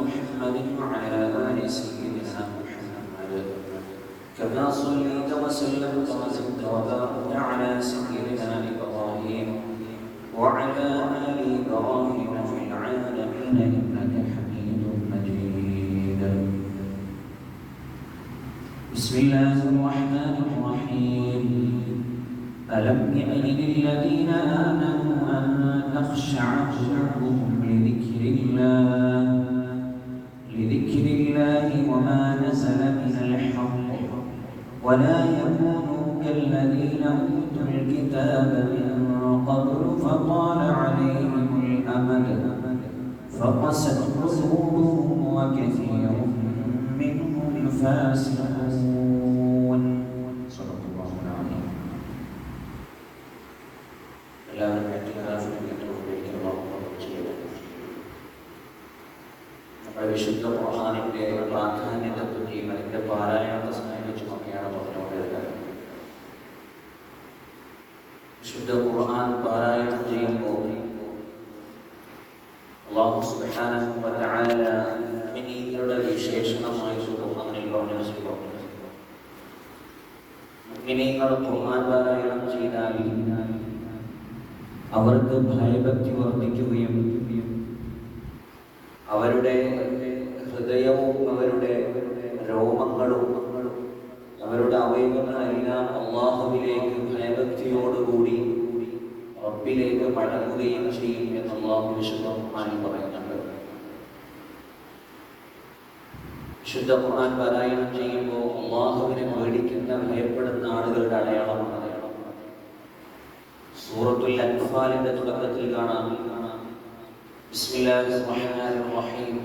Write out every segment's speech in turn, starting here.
محمد وعلى آل سيدنا محمد. كما صليت وسلمت وزدت وباركت على سيدنا إبراهيم وعلى آل إبراهيم في العالمين إنك حميد مجيد. بسم الله الرحمن الرحيم. ألم يأن للذين آمنوا أن تخشع قلوبهم لذكر الله؟ ولا يكونوا كالذين أوتوا الكتاب من قبل فطال عليهم الأمد فقست قلوبهم وكثير منهم فاسقون صدق الله العظيم എല്ലാവരും നമ്മുടെ വിശുദ്ധ ഖുർആാനിൻ്റെ പ്രാധാന്യത്തെ പറ്റിയും അതിൻ്റെ പാരായണത്തെ സംബന്ധിച്ചുമൊക്കെയാണ് മുഅ്മിനീങ്ങൾ ഖുർആൻ പാരായണം ചെയ്താൽ അവർക്ക് ഭയഭക്തി വർദ്ധിക്കുകയും അവരുടെ ഹൃദയവും അവരുടെ രോമങ്ങളും അവരുടെ അവയവങ്ങളെല്ലാം അള്ളാഹുവിലേക്ക് ഭയഭക്തിയോടുകൂടി റബ്ബിലേക്ക് മടങ്ങുകയും ചെയ്യും എന്ന് അള്ളാഹു വിശുദ്ധ ഖുർആനിൽ പറയുന്നുണ്ട്. വിശുദ്ധ ഖുർആൻ പാരായണം ചെയ്യുമ്പോൾ അള്ളാഹുവിനെ പേടിക്കുന്ന അടയാളമാണ് സൂറത്തുൽ അൻഫാലിന്റെ തുടക്കത്തിൽ കാണാം ബിസ്മില്ലാഹിർ റഹ്മാനിർ റഹീം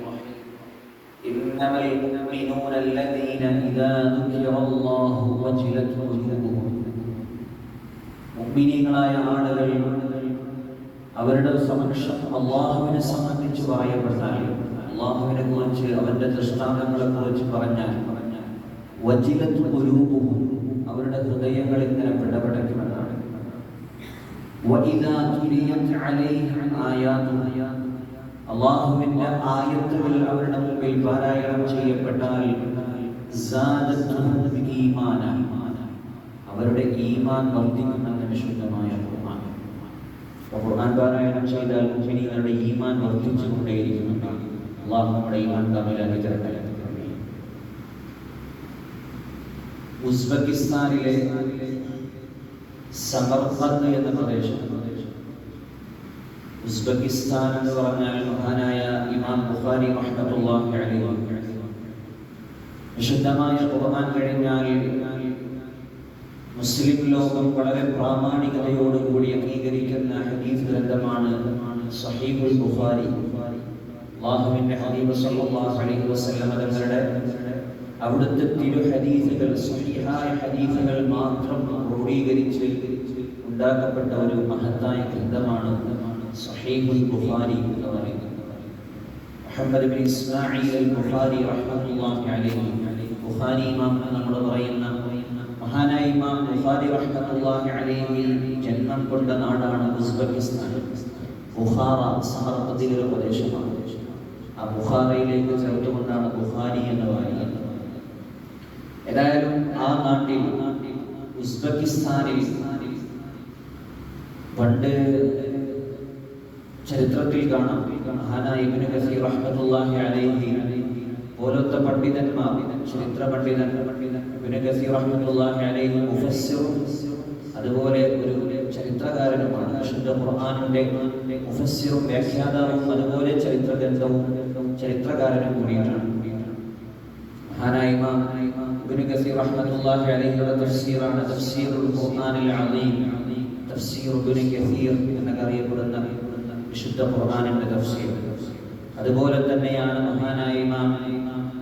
إنما المؤمنون الذين إذا ذكر الله وجلت قلوبهم മുഅ്മിനീങ്ങളായ ആളുകൾ അവരുടെ സമക്ഷം അള്ളാഹുവിനെ സംബന്ധിച്ച് പറയപ്പെട്ടാൽ അള്ളാഹുവിനെ കുറിച്ച് അവന്റെ ദൃഷ്ടാന്തങ്ങളെ കുറിച്ച് പറഞ്ഞാൽ വജിലത്ത് കുലൂബുഹും അവരുടെ ഹൃദയങ്ങൾ ഇങ്ങനെ പിടപെടയ്ക്കുമെന്നാണ് അള്ളാഹുവിന്റെ ആയത്തുകൾ അവരുടെ മുമ്പിൽ പാരായണം ചെയ്യപ്പെട്ടാൽ അവരുടെ ഈമാൻ വർദ്ധിക്കുന്ന വിശുദ്ധമായ ഖുർആൻ. പാരായണം ചെയ്താൽ മുഖ്യനികളുടെ ഈമാൻ വർദ്ധിച്ചുകൊണ്ടേയിരിക്കുന്നുണ്ടാകും അള്ളാഹു നമ്മുടെ ഈമാൻ തമ്മിൽ അനുചരണം ഉസ്ബെക്കിസ്ഥാനിലെ സമർഖന്ദ് എന്ന പ്രദേശം. ഉസ്ബെക്കിസ്ഥാൻ എന്ന് പറഞ്ഞാൽ മഹാനായ ഇമാം ബുഖാരി വിശുദ്ധമായ ഖുർആൻ കഴിഞ്ഞാൽ മുസ്ലിം ലോകം വളരെ പ്രാമാണികതയോടുകൂടി അംഗീകരിക്കുന്ന ഹദീസ് ഗ്രന്ഥമാണ് സഹീഹുൽ ബുഖാരി. അള്ളാഹുവിന്റെ ഹബീബ് സല്ലല്ലാഹു അലൈഹി വസല്ലം തങ്ങളുടെ അവിടുത്തെ തിരു ഹദീസുകൾ സ്വഹീഹായ ഹദീസുകൾ മാത്രം ക്രോഡീകരിച്ച് ഉണ്ടാക്കപ്പെട്ട ഒരു മഹത്തായ ഗ്രന്ഥമാണ് സഹീഹുൽ ബുഖാരി എന്ന് പറയുന്നത്. മുഹമ്മദ് ബിൻ ഇസ്മായിൽ ബുഖാരി റഹ്മത്തുള്ളാഹി അലൈഹി. ബുഖാരി നമ്മൾ പറയുന്ന മഹാനായ ഇമാം ബുഖാരി റഹ്മത്തുള്ളാഹി അലൈഹി ജന്മം കൊണ്ട നാടാണ് ഉസ്ബെക്കിസ്ഥാൻ. ബുഖാറ സമർപ്പത്തിലെ പ്രദേശമാണ്. ആ ബുഖാറയിലേക്ക് ചേർത്തുകൊണ്ടാണ് ബുഖാരി എന്ന് പറയുന്നത്. നാട്ടിൽ ഉസ്ബെക്കിസ്ഥാനിൽ പണ്ട് ചരിത്രത്തിൽ കാണാം. മഹാനായ ഇബ്നു അലൈഹി പോലത്തെ പണ്ഡിതന്മാർ ചരിത്ര പണ്ഡിതൻ അലൈഹി അതുപോലെ ഒരു ചരിത്രകാരനുമാണ്. വിശുദ്ധ ഖുർആാനിന്റെ മുഫസ്സിറും വ്യാഖ്യാതാവും അതുപോലെ ചരിത്ര ഗ്രന്ഥവും ചരിത്രകാരനും കൂടിയാണ് മഹാനായ ഇമാം ഇബ്നു കസീർ റഹ്മത്തുള്ളാഹി അലൈഹിയുടെ തഫ്സീറാണ് തഫ്സീറുൽ ഖുർആനിൽ അലീം തഫ്സീർ ഇബ്നു കസീർ എന്ന അറിയപ്പെടുന്ന വിശുദ്ധ ഖുർആനിന്റെ തഫ്സീർ. അതുപോലെ തന്നെയാണ് മഹാനായ ഇമാം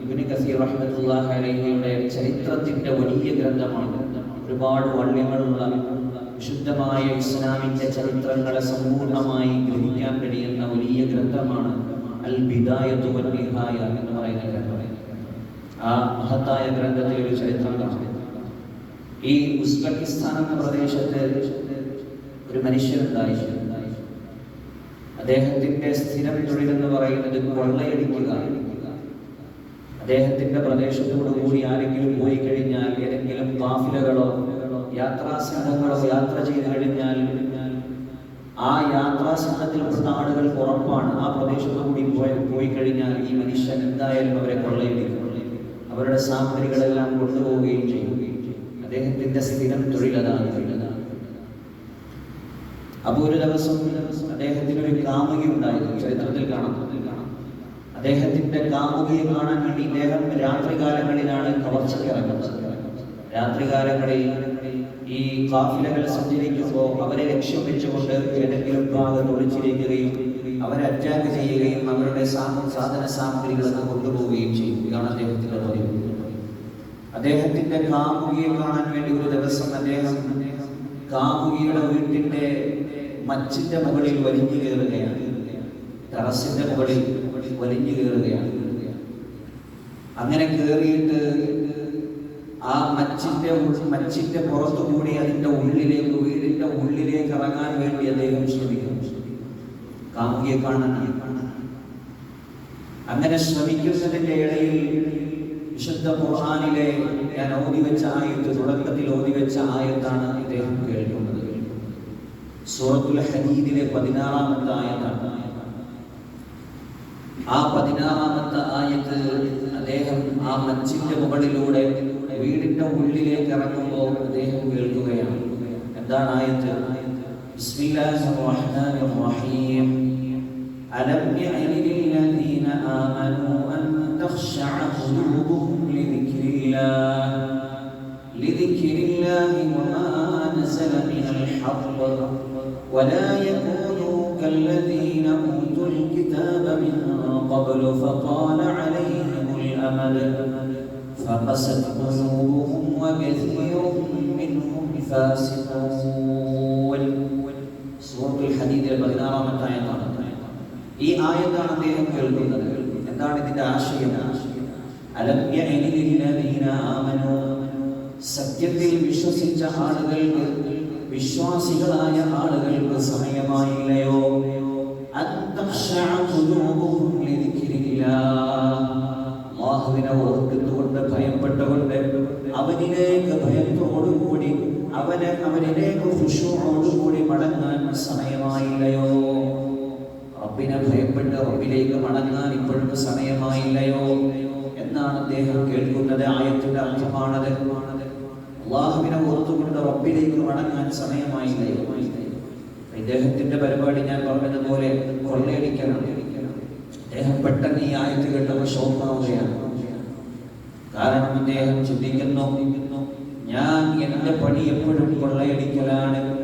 ഇബ്നു കസീർ റഹ്മത്തുള്ളാഹി അലൈഹിയുടെ ചരിത്രത്തിന്റെ വലിയ ഗ്രന്ഥമാണ്. ഒരുപാട് വള്ളികളുള്ള വിശുദ്ധമായ ഇസ്ലാമിന്റെ ചരിത്രങ്ങളെ സമ്പൂർണമായി ഗ്രഹിക്കാൻ കഴിയുന്ന വലിയ ഗ്രന്ഥമാണ് അൽ ബിദായത്തു വൽ നിഹായ എന്ന് പറയുന്ന ഗ്രന്ഥം. ആ മഹത്തായ ഗ്രന്ഥത്തിൽ ഒരു ചരിത്രം കാണാം ഈ ഉസ്ബെക്കിസ്ഥാൻ എന്ന പ്രദേശത്ത് ഒരു മനുഷ്യനുണ്ടായിരുന്നു അദ്ദേഹത്തിന്റെ സ്ഥിരം തൊഴിലെന്ന് പറയുന്നത് കൊള്ളയടിക്കുക. അദ്ദേഹത്തിന്റെ പ്രദേശത്തോടു കൂടി ആരെങ്കിലും പോയി കഴിഞ്ഞാൽ ഏതെങ്കിലും കാഫിലകളോ യാത്രാ സംഘങ്ങളോ യാത്ര ചെയ്തു കഴിഞ്ഞാൽ ആ യാത്രാ സംഘത്തിൽപ്പെട്ട ആളുകൾ ഉറപ്പാണ് ആ പ്രദേശത്തു കൂടി പോയി പോയി കഴിഞ്ഞാൽ ഈ മനുഷ്യൻ എന്തായാലും അവരെ കൊള്ളയിടിക്കും. അവരുടെ സാമഗ്രികളെല്ലാം കൊണ്ടുപോവുകയും ചെയ്യും. അദ്ദേഹത്തിന്റെ സ്ഥിരം തൊഴിലതാണ്. അപ്പൊ ഒരു ദിവസം അദ്ദേഹത്തിന് ഒരു കാമുകി ഉണ്ടായിരുന്നു ചരിത്രത്തിൽ കാണാം. അദ്ദേഹത്തിന്റെ കാമുകിയെ കാണാൻ വേണ്ടി ഇദ്ദേഹം രാത്രികാലങ്ങളിലാണ് കവർച്ചയ്ക്ക് ഇറങ്ങുന്നത്. രാത്രികാലങ്ങളിൽ ഈ കാഫിലകൾ സഞ്ചരിക്കുമ്പോൾ അവരെ ലക്ഷ്യം വെച്ചുകൊണ്ട് ഏതെങ്കിലും ഭാഗത്ത് ഒളിച്ചിരിക്കുകയും അവരെ അറ്റാക്ക് ചെയ്യുകയും അവരുടെ സാധന സാമഗ്രികളൊക്കെ കൊണ്ടുപോവുകയും ചെയ്യും ഇതാണ് അദ്ദേഹത്തിന്റെ പതിവ്. അദ്ദേഹത്തിന്റെ കാമുകിയെ കാണാൻ വേണ്ടി ഒരു ദിവസം അദ്ദേഹം കാമുകിയുടെ വീട്ടിന്റെ മച്ചിന്റെ മുകളിൽ വലിഞ്ഞു കയറുകയാണ്. ടെറസിന്റെ മുകളിൽ വലിഞ്ഞു കയറുകയാണ്. അങ്ങനെ കയറിയിട്ട് ആ മച്ചിന്റെ മച്ചിന്റെ പുറത്തുകൂടി അതിന്റെ ഉള്ളിലേക്ക് വീടിന്റെ ഉള്ളിലേക്ക് ഇറങ്ങാൻ വേണ്ടി അദ്ദേഹം ശ്രമിക്കുന്നു. കാമുകിയെ കാണാൻ അങ്ങനെ ശ്രമിക്കുന്നതിന്റെ ഇടയിൽ വിശുദ്ധ ഖുർആനിലെ ഞാൻ ഓതി വെച്ച ആയത്ത് തുടക്കത്തിൽ ഓതി വെച്ച ആയത്താണ് ഇദ്ദേഹം കേൾക്കുന്നത്. സൂറത്തുൽ ഹദീദിലെ പതിനാറാമത്തെ ആയത്താണ്. ആ പതിനാറാമത്തെ ആയത്ത് അദ്ദേഹം ആ മച്ചിന്റെ മുകളിലൂടെ വീടിന്റെ ഉള്ളിലേക്ക് ഇറങ്ങുമ്പോൾ അദ്ദേഹം കേൾക്കുകയാണ്. എന്താണ് ആയത്ത്? ബിസ്മില്ലാഹിർ റഹ്മാനിർ റഹീം. ألم يعن للذين آمنوا أن تخشع قلوبهم لذكر الله لذكر الله وما نزل من الحق. ولا يكونوا كالذين أوتوا الكتاب من قبل فطال عليهم الأمد فقست قلوبهم وكثير منهم فاسقون. ഈ ആയത്താണ് അദ്ദേഹം കേൾക്കുന്നത്. എന്താണ് ഇതിന്റെ ആശയം? സത്യത്തിൽ വിശ്വസിച്ച ആളുകൾക്ക് വിശ്വാസികളായ ആളുകൾക്ക് സമയമായില്ലയോ? അള്ളാഹുവിനെ ഓർത്തുകൊണ്ട് ഭയപ്പെട്ടുകൊണ്ട് അവനിലേക്ക് ഭയത്തോടുകൂടി അവന് അവനിലേക്ക് കൂടി മടങ്ങാൻ സമയമായില്ലയോ? റബ്ബിനെ ഭയപ്പെട്ട് റബ്ബിലേക്ക് മടങ്ങാൻ ഇപ്പോഴും സമയമായില്ലയോ എന്നാണ് അദ്ദേഹം കേൾക്കുന്നത്. ആയത്തിന്റെ അർത്ഥമാണത്. അള്ളാഹുവിനെ ഓർത്തുകൊണ്ട് റബ്ബിലേക്ക് മടങ്ങാൻ സമയമായില്ലയോ? ഇദ്ദേഹത്തിന്റെ പരിപാടി ഞാൻ പറഞ്ഞതുപോലെ കൊള്ളയടിക്കണം. അദ്ദേഹം പെട്ടെന്ന് ഈ ആയത്ത് കേട്ടപ്പോൾ ഷോക്കാവുകയാണ്. കാരണം അദ്ദേഹം ചിന്തിക്കുന്നു ഞാൻ എന്റെ പണി എപ്പോഴും കൊള്ളയടിക്കലാണ്.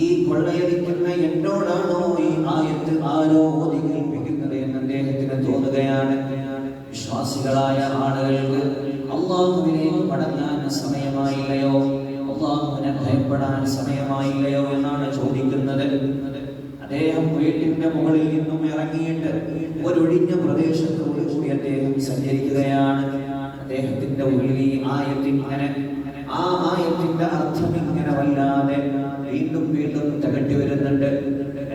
ഈ കൊള്ളയടിക്കുന്ന എന്നോടാണോ ഈ ആയത്ത് ആരോ ഓതി എന്ന് അദ്ദേഹത്തിന് തോന്നുകയാണ്. വിശ്വാസികളായ ആളുകൾക്ക് അള്ളാഹുവിലേക്ക് മടങ്ങാൻ സമയമായില്ലയോ? അള്ളാഹുവിനെ ഭയപ്പെടാൻ സമയമായില്ലയോ എന്നാണ് ചോദിക്കുന്നത്. അദ്ദേഹം വീട്ടിന്റെ മുകളിൽ നിന്നും ഇറങ്ങിയിട്ട് ഒരൊഴിഞ്ഞ പ്രദേശത്തോട് കൂടി അദ്ദേഹം സഞ്ചരിക്കുകയാണ്. അദ്ദേഹത്തിന്റെ ഉള്ളിൽ ഈ ആയത്തിങ്ങനെ ആ ആയത്തിന്റെ അർത്ഥം ഇങ്ങനെ വല്ലാതെ വീണ്ടും വീണ്ടും തികട്ടി വരുന്നുണ്ട്.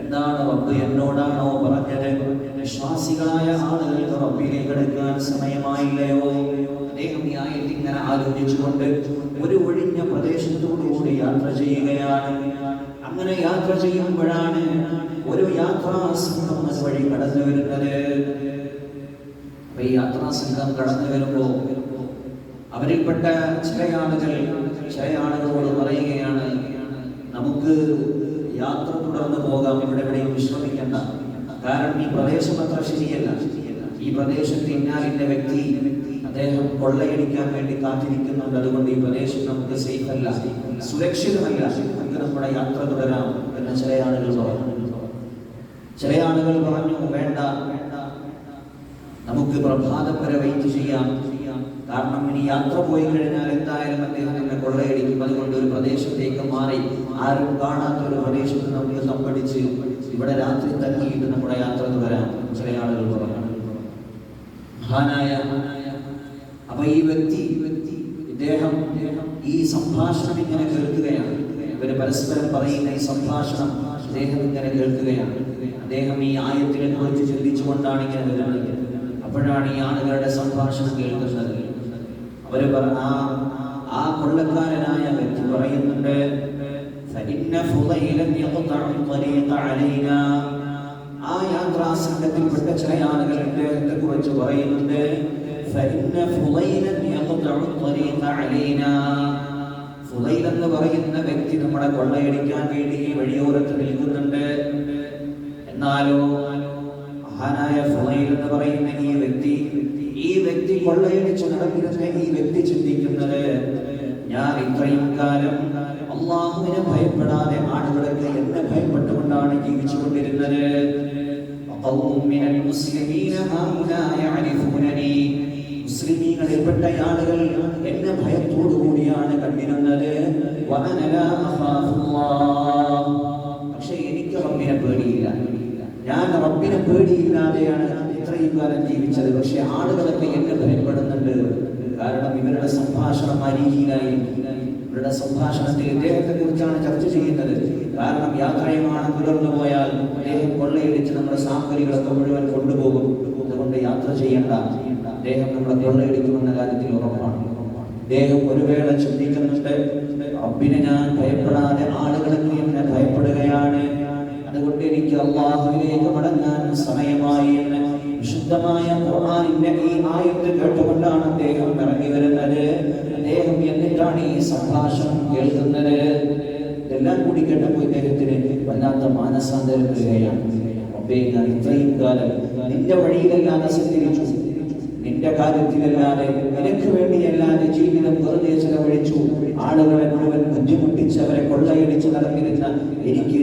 എന്താണ് റബ്ബ് എന്നോടാണോ പറഞ്ഞത്? വിശ്വാസികളായ ആളുകൾക്ക് റബ്ബിലേക്ക് എടുക്കാൻ സമയമായില്ലയോ? അദ്ദേഹം ഈ ആയിട്ട് ഇങ്ങനെ ആലോചിച്ചുകൊണ്ട് ഒരു ഒഴിഞ്ഞ പ്രദേശത്തോടുകൂടി യാത്ര ചെയ്യുകയാണ്. അങ്ങനെ യാത്ര ചെയ്യുമ്പോഴാണ് ഒരു യാത്രാസംഘം വഴി കടന്നു വരുന്നത്. അപ്പൊ ഈ യാത്രാ കടന്നു വരുമ്പോ അവരിൽപ്പെട്ട ചില ആളുകൾ ചില ആളുകളോട് പറയുകയാണ് നമുക്ക് യാത്ര തുടർന്ന് പോകാം. ഇവിടെ എവിടെയും വിശ്രമിക്കണ്ട. കാരണം ഈ പ്രദേശം അത്ര ശരിയല്ല. ഈ പ്രദേശത്ത് ഇന്നാലിന്റെ വ്യക്തി അദ്ദേഹം കൊള്ളയടിക്കാൻ വേണ്ടി കാത്തിരിക്കുന്നുണ്ട്. അതുകൊണ്ട് ഈ പ്രദേശം നമുക്ക് സേഫ് അല്ല സുരക്ഷിതമല്ല. നമുക്ക് നമ്മുടെ യാത്ര തുടരാം എന്ന് ചില ആളുകൾ പറഞ്ഞു. ചില ആളുകൾ പറഞ്ഞു വേണ്ട നമുക്ക് പ്രഭാതം വരെ വെയിറ്റ് ചെയ്യാം. കാരണം ഇനി യാത്ര പോയി കഴിഞ്ഞാൽ എന്തായാലും അദ്ദേഹം കൊള്ളയടിക്കും. അതുകൊണ്ട് ഒരു പ്രദേശത്തേക്ക് മാറി ആരും കാണാത്ത ഒരു പ്രദേശത്ത് നമുക്ക് സംഘടിച്ച് ഇവിടെ രാത്രി തങ്ങിയിട്ട് നമ്മുടെ യാത്ര തുടരാം ചില ആളുകൾ പറഞ്ഞു. മഹാനായ അപ്പൊ ഈ വ്യക്തി ഇദ്ദേഹം ഈ സംഭാഷണം ഇങ്ങനെ കേൾക്കുകയാണ്. ഇവർ പരസ്പരം പറയുന്ന ഈ സംഭാഷണം അദ്ദേഹം ഇങ്ങനെ കേൾക്കുകയാണ്. അദ്ദേഹം ഈ ആയത്തിനെ കുറിച്ച് ചിന്തിച്ചുകൊണ്ടാണ് ഇങ്ങനെ വരുന്നത് അപ്പോഴാണ് ഈ ആളുകളുടെ സംഭാഷണം കേൾക്കുന്നത്. അവർ പറ- ആ ആ കൊള്ളക്കാരനായ വ്യക്തി പറയുന്നുണ്ട് ആ യാത്രാ സംഘത്തിൽപ്പെട്ട ചില ആളുകളുണ്ട് എന്നെ കുറിച്ച് പറയുന്നുണ്ട് ഫുലൈൽ എന്ന് പറയുന്ന വ്യക്തി നമ്മളെ കൊള്ളയടിക്കാൻ വേണ്ടി വഴിയോരത്ത് നിൽക്കുന്നുണ്ട്. എന്നാലോ മഹാനായ ഫുലൈൽ എന്ന് പറയുന്ന ഈ വ്യക്തി ഈ വ്യക്തി കൊള്ളയടിച്ച് നടന്നിരുന്ന ഈ വ്യക്തി ചിന്തിക്കുന്നത് ഞാൻ ഇത്രയും കാലം അള്ളാഹുവിനെ ഭയപ്പെടാതെ ആളുകളൊക്കെ എന്നെ ഭയപ്പെട്ടുകൊണ്ടാണ് ജീവിച്ചുകൊണ്ടിരുന്നത്. മുസ്ലിമീങ്ങളിൽപ്പെട്ട ആളുകൾ എന്നെ ഭയത്തോടു കൂടിയാണ് കണ്ടിരുന്നത്. പക്ഷെ എനിക്ക് റബ്ബിനെ പേടിയില്ല. ഞാൻ റബ്ബിനെ പേടിയില്ലാതെയാണ് കാലം ജീവിച്ചത്. പക്ഷെ ആളുകളൊക്കെ എന്നെ ഭയപ്പെടുന്നുണ്ട്. കാരണം ഇവരുടെ സംഭാഷണം ആ ഇവരുടെ സംഭാഷണത്തിൽ ഇദ്ദേഹത്തെ കുറിച്ചാണ് ചർച്ച ചെയ്യുന്നത്. കാരണം യാത്രയുമാണ് തുടർന്നു പോയാൽ അദ്ദേഹം കൊള്ളയടിച്ച് നമ്മുടെ സാമഗ്രികളൊക്കെ മുഴുവൻ കൊണ്ടുപോകും. അതുകൊണ്ട് യാത്ര ചെയ്യേണ്ട. അദ്ദേഹം നമ്മളെ കൊള്ളയടിക്കുമെന്ന കാര്യത്തിൽ ഉറപ്പാണ്. അദ്ദേഹം ഒരു വേള ചിന്തിക്കുന്നുണ്ട്. റബ്ബിനെ ഞാൻ ഭയപ്പെടാതെ ആളുകളൊക്കെ എന്നെ ഭയപ്പെടുകയാണ്. അതുകൊണ്ട് എനിക്ക് അള്ളാഹുവിലേക്ക് മടങ്ങാൻ സമയമായി. എന്ന് വിശുദ്ധമായ ഖുർആനിന്റെ ഈ ആയത്ത് കേട്ടുകൊണ്ടാണ് അദ്ദേഹം ഇറങ്ങി വരുന്നത്. അദ്ദേഹം എന്നിട്ടാണ് ഈ സംഭാഷണം കേൾക്കുന്നത് ഇതെല്ലാം കൂടി കേട്ടപ്പോൾ ഇദ്ദേഹത്തിന് വല്ലാത്ത മാനസാന്തരം വരികയാണ്. ഇത്രയും കാലം നിന്റെ വഴിയിലല്ലാതെ സഞ്ചരിച്ചു. നിന്റെ കാര്യത്തിലല്ലാതെ നിനക്ക് വേണ്ടിയല്ലാതെ ജീവിതം വെറുതെ ചെലവഴിച്ചു. ആളുകളെ മുഴുവൻ ബുദ്ധിമുട്ടിച്ച് അവരെ കൊള്ളയടിച്ച് നടന്നിരുന്ന എനിക്ക്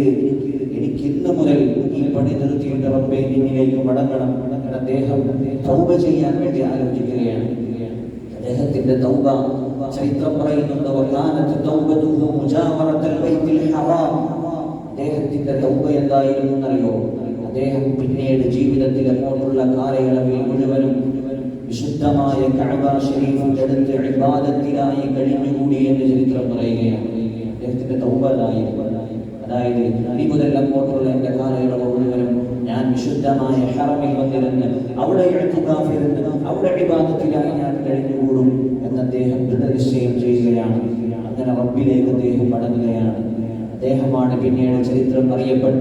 എനിക്ക് ഇന്ന് മുതൽ ഈ പണി നിർത്തിയിട്ട് റബ്ബേ നിന്നിലേക്ക് മടങ്ങണം. അദ്ദേഹം തൗബ ചെയ്യാൻ വേണ്ടി ആലോചിക്കുകയാണ്. അദ്ദേഹത്തിന്റെ തൗബ ചരിത്രം പറയുന്നുണ്ട് അദ്ദേഹത്തിന്റെ തൗബ എന്തായിരുന്നു എന്നറിയോ? അദ്ദേഹം പിന്നീട് ജീവിതത്തിൽ അങ്ങോട്ടുള്ള കാലയളവിൽ മുഴുവനും വിശുദ്ധമായ കഅബ ഷരീഫിന്റെ അടുത്ത് ഇബാദത്തിലായി കഴിഞ്ഞുകൂടി എന്ന് ചരിത്രം പറയുകയാണ്. അദ്ദേഹത്തിന്റെ തൗബ അതായത് അതായത് ഇനി മുതൽ അങ്ങോട്ടുള്ള എന്റെ കാലയളവ് മുഴുവനും ഞാൻ വിശുദ്ധമായ ഹറമിൽ വന്നിരുന്ന് അവിടെ എഴുത്തുകാഫിരുന്ന് അവിടെ വിവാദത്തിലായി ഞാൻ കഴിഞ്ഞുകൂടും എന്ന് അദ്ദേഹം ദൃഢനിശ്ചയം ചെയ്യുകയാണ്. അങ്ങനെ റബ്ബിലേക്ക് അദ്ദേഹം മടങ്ങുകയാണ്. അദ്ദേഹമാണ് പിന്നീട് ചരിത്രം അറിയപ്പെട്ട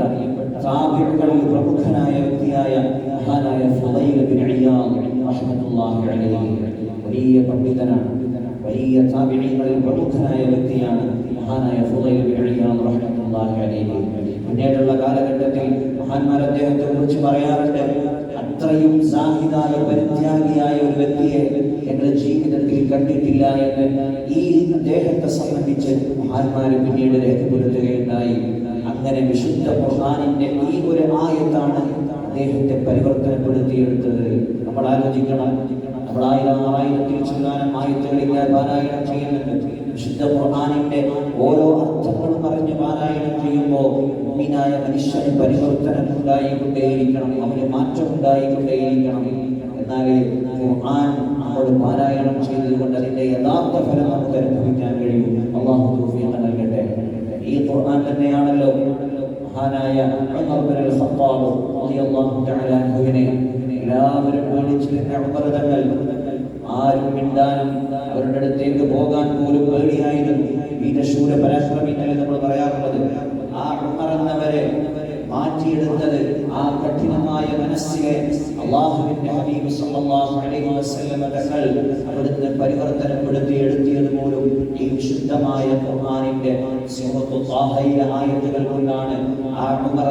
താബിഉകളിൽ പ്രമുഖനായ വ്യക്തിയായ മഹാനായ ഫുദൈൽ ബിൻ ഇയാദ് റഹ്മത്തുള്ളാഹി അലൈഹി വലിയ പണ്ഡിതനാണ് വലിയ താബിഈങ്ങളിൽ പ്രമുഖനായ വ്യക്തിയാണ് മഹാനായ ഫുദൈൽ ബിൻ ഇയാദ് റഹ്മത്തുള്ളാഹി അലൈഹി പിന്നീടുള്ള കാലഘട്ടത്തിൽ മഹാന്മാർ അദ്ദേഹത്തെ കുറിച്ച് പറയാറുണ്ട് അത്രയും സാഹിതായ പരിത്യാഗിയായ ഒരു വ്യക്തിയെ എന്റെ ജീവിതത്തിൽ കണ്ടിട്ടില്ല എന്ന് ഈ അദ്ദേഹത്തെ സംബന്ധിച്ച് മഹാന്മാര് പിന്നീട് രേഖപ്പെടുത്തുകയുണ്ടായി. അങ്ങനെ വിശുദ്ധ ഖുർആാനിന്റെ ഈ ഒരു ആയത്താണ് അദ്ദേഹത്തെ പരിവർത്തനപ്പെടുത്തിയെടുത്തത്. നമ്മൾ ആലോചിക്കണം. നമ്മൾ ആയിരം ആറായിരത്തിൽ ആയത്തുകൾ ഇങ്ങനെ പാരായണം ചെയ്യുന്നുണ്ട്. വിശുദ്ധ ഖുർആാനിന്റെ ഓരോ അർത്ഥങ്ങളും അറിഞ്ഞ് പാരായണം ചെയ്യുമ്പോൾ മുഅ്മിനായ മനുഷ്യന് പരിവർത്തനം ഉണ്ടായിക്കൊണ്ടേയിരിക്കണം അവന് മാറ്റം ഉണ്ടായിക്കൊണ്ടേയിരിക്കണം എന്നാലേ ഖുർആൻ നമ്മൾ പാരായണം ചെയ്തതുകൊണ്ട് അതിന്റെ യഥാർത്ഥ ഫലം നമുക്ക് അനുഭവിക്കാൻ കഴിയും. അള്ളാഹു തൗഫീഖ് നൽകട്ടെ. ഈ ഖുർആൻ തന്നെയാണല്ലോ മഹാനായ എല്ലാവരും പേടിച്ചിരുന്ന ഉമർ തങ്ങൾ ആരും മിണ്ടാനും അവരുടെ അടുത്തേക്ക് പോകാൻ പോലും പേടിയായിരുന്നു വീരശൂര പരാക്രമികൾ നമ്മൾ പറയാറുള്ളത്. ആ ഉമർ മാറ്റിയെടുത്തത് ആ കഠിനമായ മനസ്സിലെ അള്ളാഹുവിന്റെ ഹബീബ് സല്ലല്ലാഹു അലൈഹി വസല്ലം തങ്ങൾ അവിടുന്ന് പരിവർത്തനപ്പെടുത്തി എടുത്തിയത് പോലും ഈ വിശുദ്ധമായ ഖുർആനിന്റെ സൂറത്തു ത്വാഹയിലെ ആയത്തുകൾ കൊണ്ടാണ് ആ ഉമർ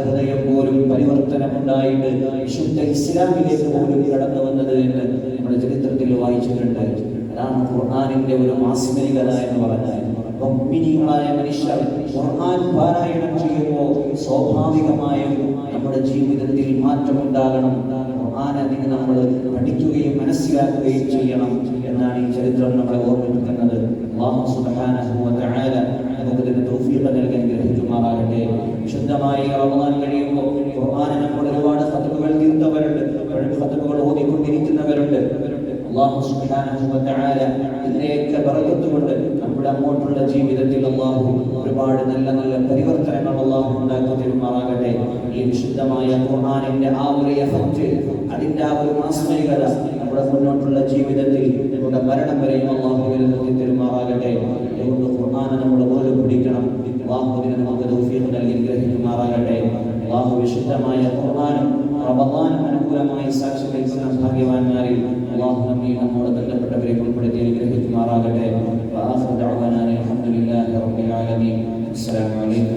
ഹൃദയം പോലും പരിവർത്തനമുണ്ടായിട്ട് വിശുദ്ധ ഇസ്ലാമിലേക്ക് പോലും കടന്നു വന്നത് എന്ന് നമ്മുടെ ചരിത്രത്തിൽ വായിച്ചിട്ടുണ്ട്. അതാണ് ഖുർആനിന്റെ ഒരു മാസ്മരികത എന്ന് പറഞ്ഞാൽ മുഅ്മിനീങ്ങളായ മനുഷ്യർ ഖുർആൻ പാരായണം ചെയ്യുമ്പോൾ സ്വാഭാവികമായും നമ്മുടെ ജീവിതത്തിൽ മാറ്റമുണ്ടാകണം. ഖുർആൻ അതിന് നമ്മൾ പഠിക്കുകയും മനസ്സിലാക്കുകയും ചെയ്യണം എന്നാണ് ഈ ചരിത്രം നമ്മളെ ഓർമ്മിപ്പിക്കുന്നത്. അല്ലാഹു സുബ്ഹാനഹു വ നമുക്ക് ഇതിന് തൗഫീഖ് നൽകാൻ ഗ്രഹിക്കുമാറാകട്ടെ വിശുദ്ധമായ റമദാൻ കഴിയുമ്പോൾ ഖുർആനെ നമ്മൾ ഒരുപാട് ഖത്മുകൾ തീർത്തവരുണ്ട്. ഖത്മുകൾ ഓതിക്കൊണ്ടിരിക്കുന്നവരുണ്ട്. അള്ളാഹു സുബ്ഹാനഹു വ തആല ഇതിനെയൊക്കെ ബറക്കത്ത് നമ്മുടെ അങ്ങോട്ടുള്ള ജീവിതത്തിൽ അള്ളാഹു ഒരുപാട് നല്ല നല്ല പരിവർത്തനങ്ങൾ അള്ളാഹു ഉണ്ടാക്കി തരുമാറാകട്ടെ. ഈ വിശുദ്ധമായ ഖുർആാനിന്റെ ആ ഒരു എഫക്റ്റ് അതിന്റെ ആ ഒരു മാസ്മരികത നമ്മുടെ മുന്നോട്ടുള്ള ജീവിതത്തിൽ നമ്മുടെ മരണം വരെയും അള്ളാഹുവിൽ നോക്കി തെരുമാറാകട്ടെ. അതുകൊണ്ട് ഖുർആാന നമ്മൾ പോലെ പിടിക്കണം. അള്ളാഹുവിനെ നമുക്ക് തൗഫീഖ് നൽകി ഗ്രഹിക്കുമാറാകട്ടെ അള്ളാഹു വിശുദ്ധമായ ഖുർആാനും റമദാനും അനുകൂലമായി സാക്ഷി വഹിക്കുന്ന ഭാഗ്യവാന്മാരിൽ അള്ളാഹു നമ്മെ നമ്മോട് ബന്ധപ്പെട്ടവരെ ഉൾപ്പെടുത്തി അനുഗ്രഹിക്കുമാറാകട്ടെ. آمين السلام عليكم.